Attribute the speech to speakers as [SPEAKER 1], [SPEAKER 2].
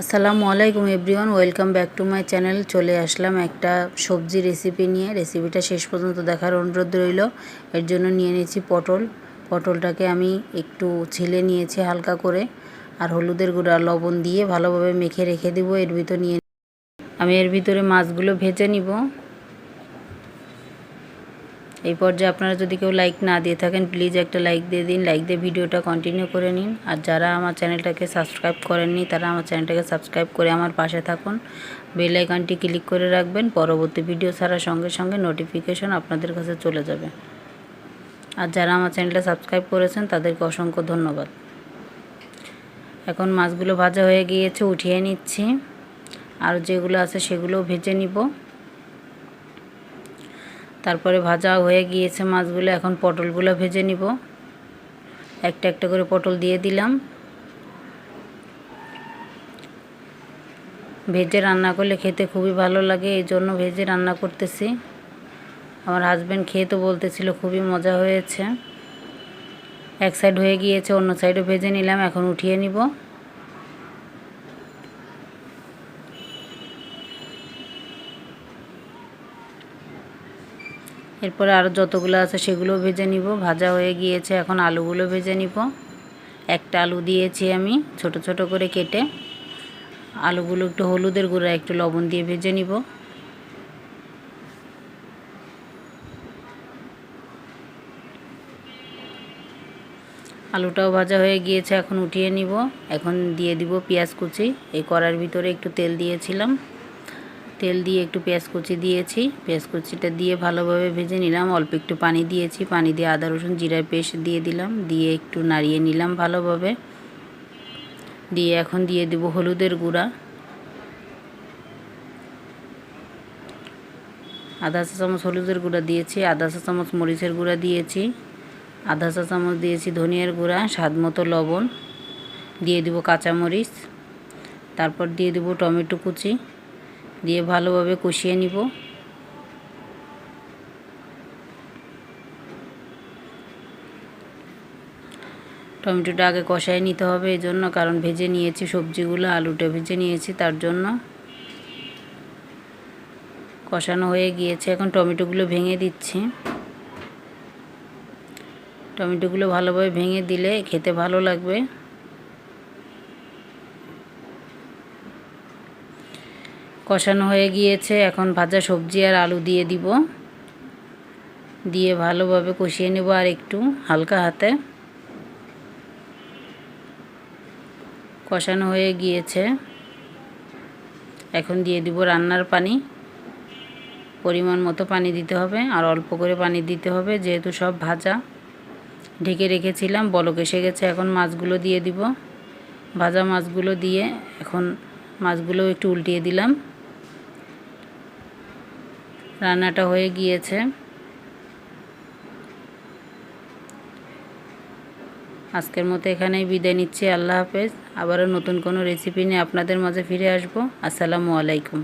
[SPEAKER 1] আসসালামু আলাইকুম everyone, welcome back to my channel. চলে আসলাম একটা সবজি রেসিপি নিয়ে। রেসিপিটা শেষ পর্যন্ত দেখার অনুরোধ রইল। এর জন্য নিয়ে নিয়েছি পটল। পটলটাকে আমি একটু ছিলে নিয়েছি হালকা করে, আর হলুদের গুঁড়া, লবণ দিয়ে ভালোভাবে মেখে রেখে দেবো। এর ভিতর নিয়ে আমি এর ভিতরে মাছগুলো ভেজে নিব। এই পর্যায়ে আপনারা যদি কেউ লাইক না দিয়ে থাকেন প্লিজ একটা লাইক দিয়ে দিন লাইক দিয়ে ভিডিওটা কন্টিনিউ করে নিন। আর যারা আমার চ্যানেলটাকে সাবস্ক্রাইব করেননি, তারা আমার চ্যানেলটাকে সাবস্ক্রাইব করে আমার পাশে থাকুন। বেল আইকনটি ক্লিক করে রাখবেন, পরবর্তী ভিডিও ছাড়ার সঙ্গে সঙ্গে নোটিফিকেশন আপনাদের কাছে চলে যাবে। আর যারা আমার চ্যানেলটা সাবস্ক্রাইব করেছেন, তাদেরকে অসংখ্য ধন্যবাদ। এখন মাছগুলো ভাজা হয়ে গিয়েছে, উঠিয়ে নিচ্ছি। আর যেগুলো আছে, সেগুলোও ভেজে নিব। তারপরে ভাজা হয়ে গিয়েছে মাছগুলো, এখন পটলগুলো ভেজে নিব। একটা একটা করে পটল দিয়ে দিলাম। ভেজে রান্না করলে খেতে খুবই ভালো লাগে, এই জন্য ভেজে রান্না করতেছি। আমার হাজব্যান্ড খেয়ে তো বলতেছিল খুবই মজা হয়েছে। এক সাইড হয়ে গিয়েছে, অন্য সাইডও ভেজে নিলাম, এখন উঠিয়ে নিব। এরপরে আরও যতগুলো আছে সেগুলো ভেজে নিব। ভাজা হয়ে গিয়েছে, এখন আলুগুলো ভেজে নিব। একটা আলু দিয়েছি আমি ছোট ছোট করে কেটে। আলুগুলো একটু হলুদের গুঁড়া, একটু লবণ দিয়ে ভেজে নিব। আলুটাও ভাজা হয়ে গিয়েছে, এখন উঠিয়ে নিব। এখন দিয়ে দিব পেঁয়াজ কুচি। এই কড়ার ভিতরে একটু তেল দিয়েছিলাম। তেল দিয়ে একটু পেঁয়াজ কুচি দিয়েছি। পেঁয়াজ কুচিটা দিয়ে ভালোভাবে ভেজে নিলাম। অল্প একটু পানি দিয়েছি। পানি দিয়ে আদা, রসুন, জিরার পেস্ট দিয়ে দিলাম। দিয়ে একটু নাড়িয়ে নিলাম ভালোভাবে। দিয়ে এখন দিয়ে দেব হলুদের গুঁড়া। আধা চা চামচ হলুদের গুঁড়া দিয়েছি, আধা চা চামচ মরিচের গুঁড়া দিয়েছি, আধা চা চামচ দিয়েছি ধনিয়ার গুঁড়া, স্বাদ মতো লবণ। দিয়ে দেবো কাঁচামরিচ। তারপর দিয়ে দেবো টমেটো কুচি। দিয়ে ভালোভাবে কষিয়ে নিব। টমেটোটা আগে কষায় নিতে হবে এই জন্য কারণ ভেজে নিয়েছি সবজিগুলো, আলুটা ভেজে নিয়েছি তার জন্য। কষানো হয়ে গিয়েছে, এখন টমেটোগুলো ভেঙে দিচ্ছি। টমেটোগুলো ভালোভাবে ভেঙে দিলে খেতে ভালো লাগবে। কষানো হয়ে গিয়েছে। এখন ভাজা সবজি আর আলু দিয়ে দিব। দিয়ে ভালোভাবে কষিয়ে নেব আর একটু হালকা হাতে। কষানো হয়ে গিয়েছে। এখন দিয়ে দিব রান্নার পানি। পরিমাণ মতো পানি দিতে হবে আর অল্প করে পানি দিতে হবে, যেহেতু সব ভাজা। ঢেকে রেখেছিলাম, বলক এসে গেছে, এখন মাছগুলো দিয়ে দিব। ভাজা মাছগুলো দিয়ে এখন মাছগুলো একটু উল্টিয়ে দিলাম। রান্নাটা হয়ে গিয়েছে। আজকের মতো এখানেই বিদায় নিচ্ছি, আল্লাহ হাফেজ। আবারও নতুন কোনো রেসিপি নিয়ে আপনাদের মাঝে ফিরে আসব। আসসালামু আলাইকুম।